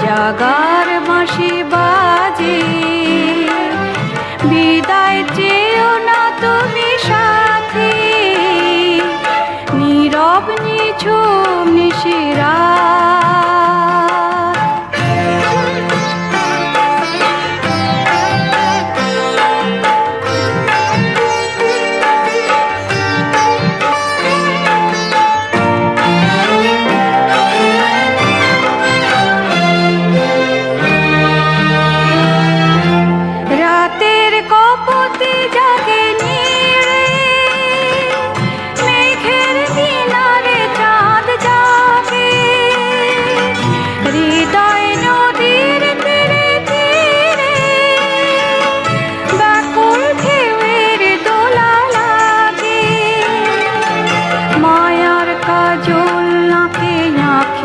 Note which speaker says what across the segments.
Speaker 1: জাগার মাসি বাজে। বিদায় চেয়েও না তুমি সাথে। নীরব নিঝুম নিশিরা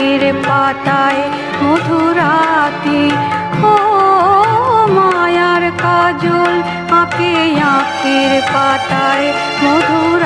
Speaker 1: আখের পাতায় মধুরাতি ও মায়ার কাজল আঁকে আঁকের পাতায় মধুরাতে।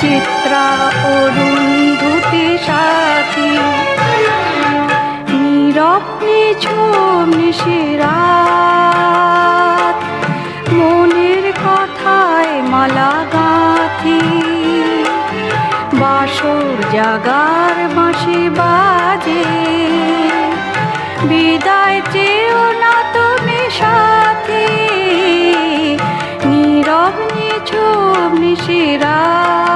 Speaker 1: চিত্রা অরুণ ধুতি সাথী। নীরব নিঝুম নিশিরাত। মনের কথায় মালা গাঁথি। বাসর জাগার বাঁশি বাজে। বিদায় চেয়েও না তুমি সাথে। নীরব নিঝুম নিশিরা